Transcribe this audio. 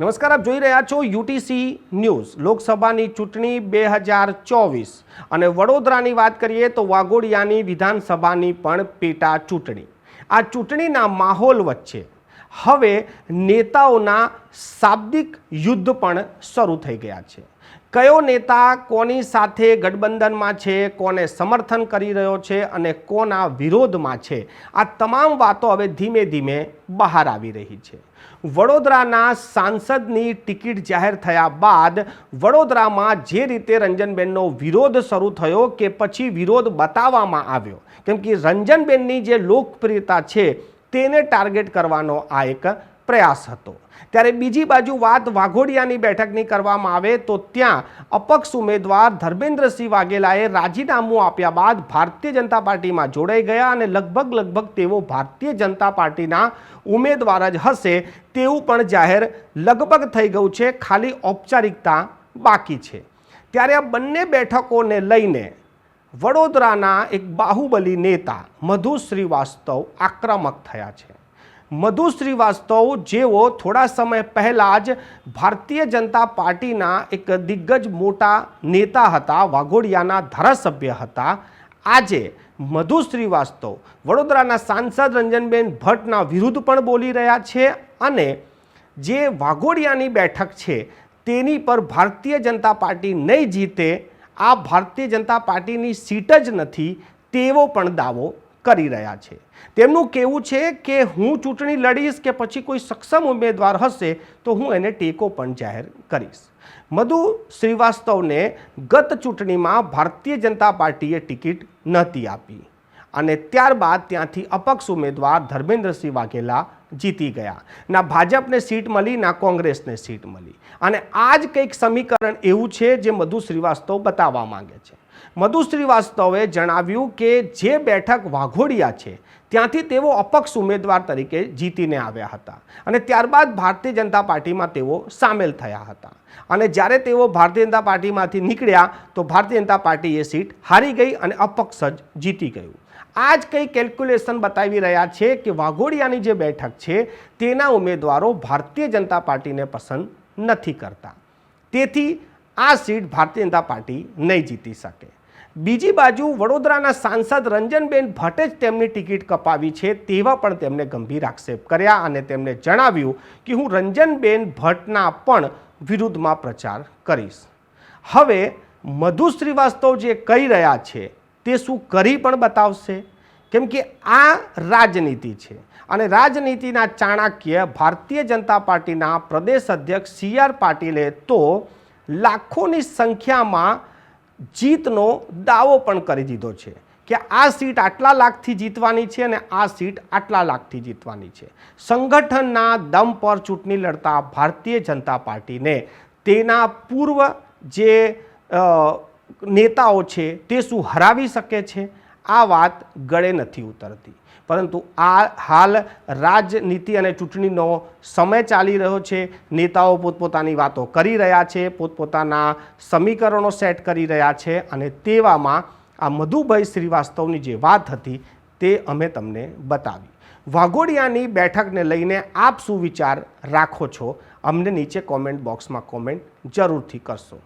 નમસ્કાર, આપ જોઈ રહ્યા છો યુટીસી ન્યૂઝ. લોકસભાની ચૂંટણી બે હજાર ચોવીસ. અને વડોદરાની વાત કરીએ તો વાઘોડિયાની વિધાનસભાની પણ પેટા ચૂંટણી. આ ચૂંટણીના માહોલ વચ્ચે હવે નેતાઓના શાબ્દિક યુદ્ધ પણ શરૂ થઈ ગયા છે. કયો નેતા કોની સાથે ગઠબંધનમાં છે, કોને સમર્થન કરી રહ્યો છે અને કોના વિરોધમાં છે? આ તમામ વાતો હવે ધીમે ધીમે બહાર આવી રહી છે. વડોદરાના સાંસદની ટિકિટ જાહેર થયા બાદ વડોદરામાં જે રીતે રંજનબેનનો વિરોધ શરૂ થયો કે પછી વિરોધ બતાવવામાં આવ્યો. કેમ કે રંજનબેનની જે લોકપ્રિયતા છે, તેને ટાર્ગેટ કરવાનો આ એક પ્રયાસ હતો. ત્યારે બીજી બાજુ વાત વાઘોડિયાની બેઠકની કરવામાં આવે તો ત્યાં અપક્ષ ઉમેદવાર ધર્મેન્દ્રસિંહ વાઘેલાએ રાજીનામું આપ્યા બાદ ભારતીય જનતા પાર્ટીમાં જોડાઈ ગયા અને લગભગ લગભગ તેઓ ભારતીય જનતા પાર્ટીના ઉમેદવાર જ હશે તેવું પણ જાહેર લગભગ થઈ ગયું છે. ખાલી ઔપચારિકતા બાકી છે. ત્યારે આ બંને બેઠકોને લઈને વડોદરાના એક બાહુબલી નેતા મધુ શ્રીવાસ્તવ આક્રમક થયા છે. મધુ શ્રીવાસ્તવ જેઓ થોડા સમય પહેલાં જ ભારતીય જનતા પાર્ટીના એક દિગ્ગજ મોટા નેતા હતા, વાઘોડિયાના ધારાસભ્ય હતા. આજે મધુ શ્રીવાસ્તવ વડોદરાના સાંસદ રંજનબેન ભટ્ટના વિરુદ્ધ પણ બોલી રહ્યા છે અને જે વાઘોડિયાની બેઠક છે તેની પર ભારતીય જનતા પાર્ટી નહીં જીતે, આ ભારતીય જનતા પાર્ટીની સીટ જ નથી તેવો પણ દાવો કરી રહ્યા છે. તેમનું કહેવું છે કે હું ચૂંટણી લડીશ કે પછી કોઈ સક્ષમ ઉમેદવાર હશે તો હું એને ટેકો પણ જાહેર કરીશ. મધુ શ્રીવાસ્તવને ગત ચૂંટણીમાં ભારતીય જનતા પાર્ટીએ ટિકિટ નહોતી આપી અને ત્યારબાદ ત્યાંથી અપક્ષ ઉમેદવાર ધર્મેન્દ્રસિંહ વાઘેલા જીતી ગયા. ના ભાજપને સીટ મળી, ના કોંગ્રેસને સીટ મળી. અને આ જ કંઈક સમીકરણ એવું છે જે મધુ શ્રીવાસ્તવ બતાવવા માંગે છે. મધુ શ્રીવાસ્તવે જણાવ્યું કે જે બેઠક વાઘોડિયા છે, ત્યાંથી તેઓ અપક્ષ ઉમેદવાર તરીકે જીતીને આવ્યા હતા અને ત્યારબાદ ભારતીય જનતા પાર્ટીમાં તેઓ સામેલ થયા હતા. અને જ્યારે તેઓ ભારતીય જનતા પાર્ટીમાંથી નીકળ્યા, તો ભારતીય જનતા પાર્ટી એ સીટ હારી ગઈ અને અપક્ષ જ જીતી ગયું. આ જ કંઈ કેલ્ક્યુલેશન બતાવી રહ્યા છે કે વાઘોડિયાની જે બેઠક છે, તેના ઉમેદવારો ભારતીય જનતા પાર્ટીને પસંદ નથી કરતા. તેથી આ સીટ ભારતીય જનતા પાર્ટી નહીં જીતી શકે. બીજી બાજુ વડોદરાના સાંસદ રંજનબેન ભટ્ટે જ તેમની ટિકિટ કપાવી છે તેવા પણ તેમણે ગંભીર આક્ષેપ કર્યા અને તેમણે જણાવ્યું કે હું રંજનબેન ભટ્ટના પણ વિરુદ્ધમાં પ્રચાર કરીશ. હવે મધુ શ્રીવાસ્તવ જે કહી રહ્યા છે તે શું કરી પણ બતાવશે? કેમ કે આ રાજનીતિ છે અને રાજનીતિના ચાણક્ય ભારતીય જનતા પાર્ટીના પ્રદેશ અધ્યક્ષ સી આર પાટીલે તો લાખોની સંખ્યામાં જીતનો દાવો પણ કરી દીધો છે કે આ સીટ આટલા લાખથી જીતવાની છે અને આ સીટ આટલા લાખથી જીતવાની છે. સંગઠનના દમ પર ચૂંટણી લડતા ભારતીય જનતા પાર્ટીને તેના પૂર્વ જે નેતાઓ છે તે શું હરાવી શકે છે? આ વાત ગળે નથી ઉતરતી. પરંતુ આ હાલ રાજનીતિ અને ચૂંટણીનો સમય ચાલી રહ્યો છે. નેતાઓ પોતપોતાની વાતો કરી રહ્યા છે, પોતપોતાના સમીકરણો સેટ કરી રહ્યા છે અને તેવામાં આ મધુભાઈ શ્રીવાસ્તવની જે વાત હતી તે અમે તમને બતાવી. વાઘોડિયાની બેઠકને લઈને આપ શું વિચાર રાખો છો? અમને નીચે કોમેન્ટ બોક્સમાં કોમેન્ટ જરૂરથી કરશો.